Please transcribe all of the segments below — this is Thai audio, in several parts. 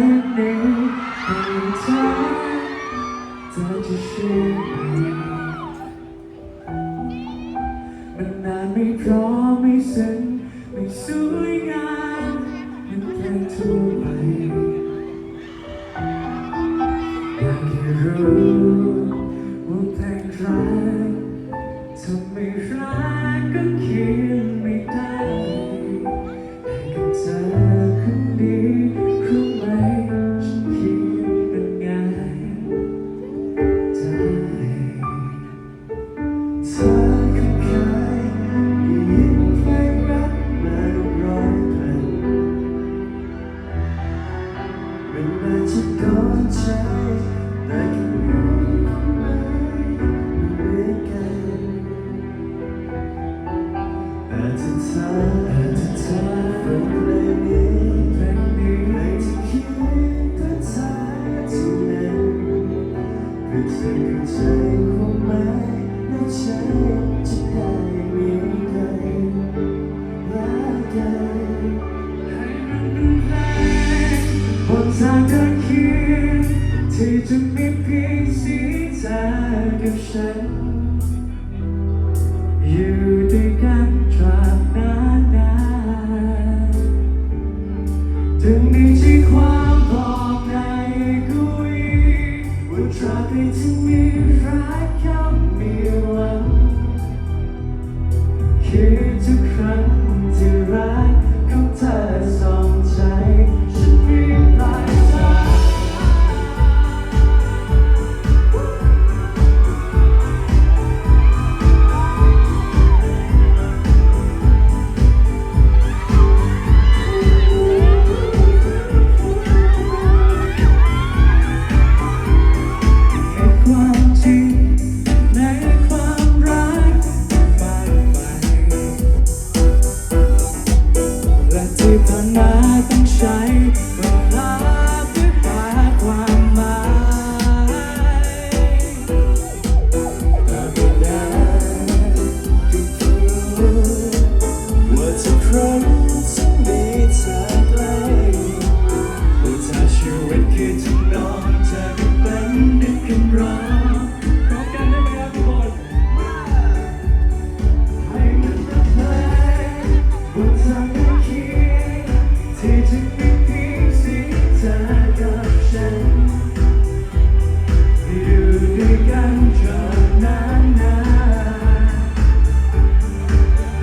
นี้เป็นเมันนานไม่พอไม่ซึ้ไม่สวยงามเป็นเพีทุก ไม่น่าจะก่อนใจแต่ก็รู้ไม่ไม่กันอาจจะเธออาจจะเธอฝันในนี้เพลงนี้เพลงะคิดก็เธอที่นั้นเพื่อเธอเข้าใจควมหมายในใจจะได้มี จะมีเพียงสีตากับฉัน ใจ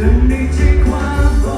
ดังในที่ความ